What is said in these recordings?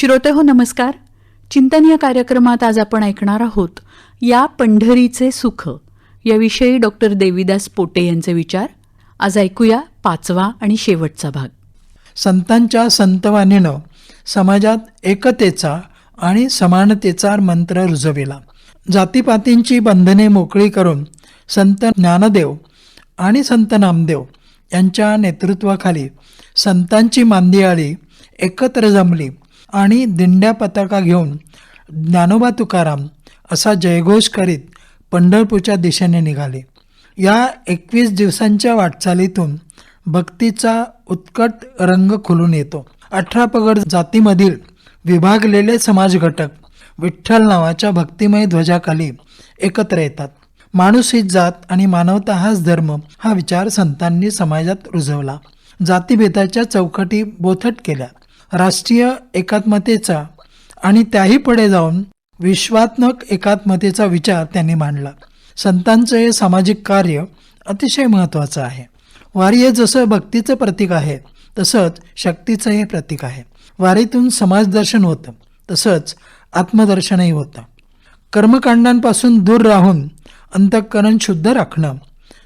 श्रोते हो नमस्कार. चिंतन या कार्यक्रमात आज आपण ऐकणार आहोत या पंढरीचे सुख. याविषयी डॉक्टर देवीदास पोटे यांचे विचार. आज ऐकूया पाचवा आणि शेवटचा भाग. संतांच्या संतवाणीनं समाजात एकतेचा आणि समानतेचा मंत्र रुजविला. जातीपातींची बंधने मोकळी करून संत ज्ञानदेव आणि संत नामदेव यांच्या नेतृत्वाखाली संतांची मांदियाळी एकत्र जमली. आणि दिंड्या पताका घेऊन ज्ञानोबा तुकाराम असा जयघोष करीत पंढरपूरच्या दिशेने निघाले. या एकवीस दिवसांच्या वाटचालीतून भक्तीचा उत्कट रंग खुलून येतो. अठरा पगड जातीमधील विभागलेले समाज घटक विठ्ठल नावाच्या भक्तिमय ध्वजाखाली एकत्र येतात. माणूस ही जात आणि मानवता हाच धर्म हा विचार संतांनी समाजात रुजवला. जातीभेदाच्या चौकटी बोथट केल्या. राष्ट्रीय एकात्मतेचा आणि त्याही पुढे जाऊन विश्वात्मक एकात्मतेचा विचार त्यांनी मांडला. संतांचं हे सामाजिक कार्य अतिशय महत्त्वाचं आहे. वारी हे जसं भक्तीचं प्रतीक आहे तसंच शक्तीचं हे प्रतीक आहे. वारीतून समाजदर्शन होतं तसंच आत्मदर्शनही होतं. कर्मकांडांपासून दूर राहून अंतःकरण शुद्ध राखणं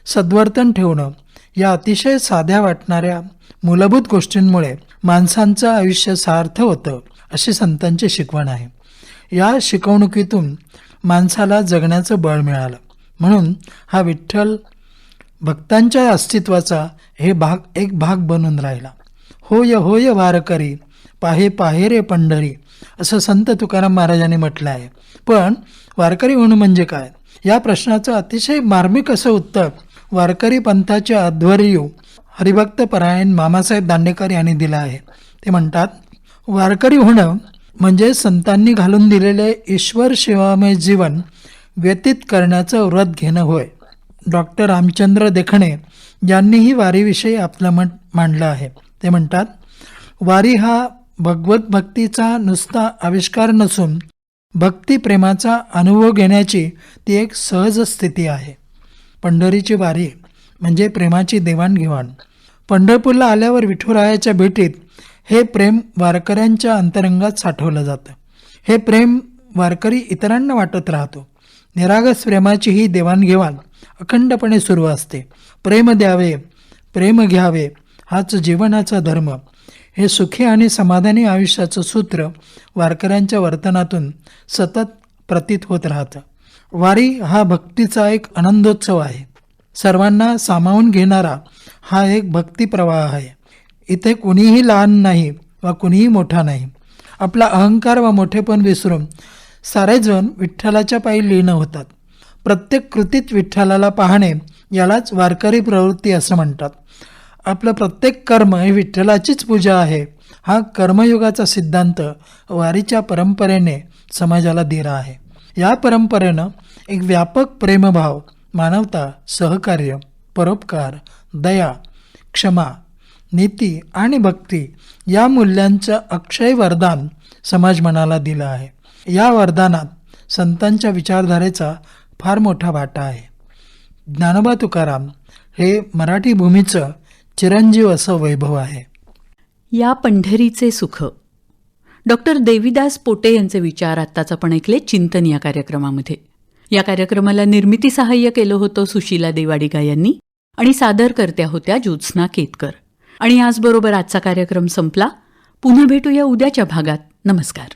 सद्वर्तन ठेवणं या अतिशय साध्या वाटणाऱ्या मूलभूत गोष्टींमुळे माणसांचं आयुष्य सार्थ होतं अशी संतांची शिकवण आहे. या शिकवणुकीतून माणसाला जगण्याचं बळ मिळालं. म्हणून हा विठ्ठल भक्तांच्या अस्तित्वाचा हे भाग एक भाग बनून राहिला. होय होय वारकरी पाहे पाहे रे पंढरी असं संत तुकाराम महाराजांनी म्हटलं आहे. पण वारकरी होणं म्हणजे काय? या प्रश्नाचं अतिशय मार्मिक असं उत्तर वारकरी पंथाचे आध्वर्यू हरिभक्त परायण मामासाहेब दांडेकर यांनी दिलं आहे. ते म्हणतात वारकरी होणं म्हणजे संतांनी घालून दिलेले ईश्वर शिवामय जीवन व्यतीत करण्याचं व्रत घेणं होय. डॉक्टर रामचंद्र देखणे यांनीही वारीविषयी आपलं मत मांडलं आहे. ते म्हणतात वारी हा भगवत भक्तीचा नुसता आविष्कार नसून भक्तिप्रेमाचा अनुभव घेण्याची ती एक सहज स्थिती आहे. पंढरीची वारी म्हणजे प्रेमाची देवाणघेवाण. पंढरपूरला आल्यावर विठुरायाच्या भेटीत हे प्रेम वारकऱ्यांच्या अंतरंगात साठवलं जातं. हे प्रेम वारकरी इतरांना वाटत राहतो. निरागस प्रेमाची ही देवाणघेवाण अखंडपणे सुरू असते. प्रेम द्यावे प्रेम घ्यावे हाच जीवनाचा धर्म. हे सुखी आणि समाधानी आयुष्याचं सूत्र वारकऱ्यांच्या वर्तनातून सतत प्रतीत होत राहतं. वारी हा भक्तीचा एक आनंदोत्सव आहे. सर्वांना सामावून घेणारा हा एक भक्ती प्रवाह आहे. इथे कुणीही लहान नाही वा कुणीही मोठा नाही. आपला अहंकार व मोठेपण विसरून सारेजण विठ्ठलाच्या पायी लीन होतात. प्रत्येक कृतीत विठ्ठलाला पाहणे यालाच वारकरी प्रवृत्ती असं म्हणतात. आपलं प्रत्येक कर्म हे विठ्ठलाचीच पूजा आहे. हा कर्मयुगाचा सिद्धांत वारीच्या परंपरेने समाजाला दिला आहे. या परंपरेनं एक व्यापक प्रेमभाव मानवता सहकार्य परोपकार दया क्षमा नीती आणि भक्ती या मूल्यांचं अक्षय वरदान समाज मनाला दिलं आहे. या वरदानात संतांच्या विचारधारेचा फार मोठा वाटा आहे. ज्ञानोबा तुकाराम हे मराठी भूमीचं चिरंजीव असं वैभव आहे. या पंढरीचे सुख. डॉक्टर देवीदास पोटे यांचे विचार आत्ताच आपण ऐकले चिंतन या कार्यक्रमामध्ये. या कार्यक्रमाला निर्मिती सहाय्य केलं होतं सुशीला देवाडिगा यांनी आणि सादर करत्या होत्या ज्योत्स्ना केतकर. आणि याचबरोबर आजचा कार्यक्रम संपला. पुन्हा भेटूया उद्याच्या भागात. नमस्कार.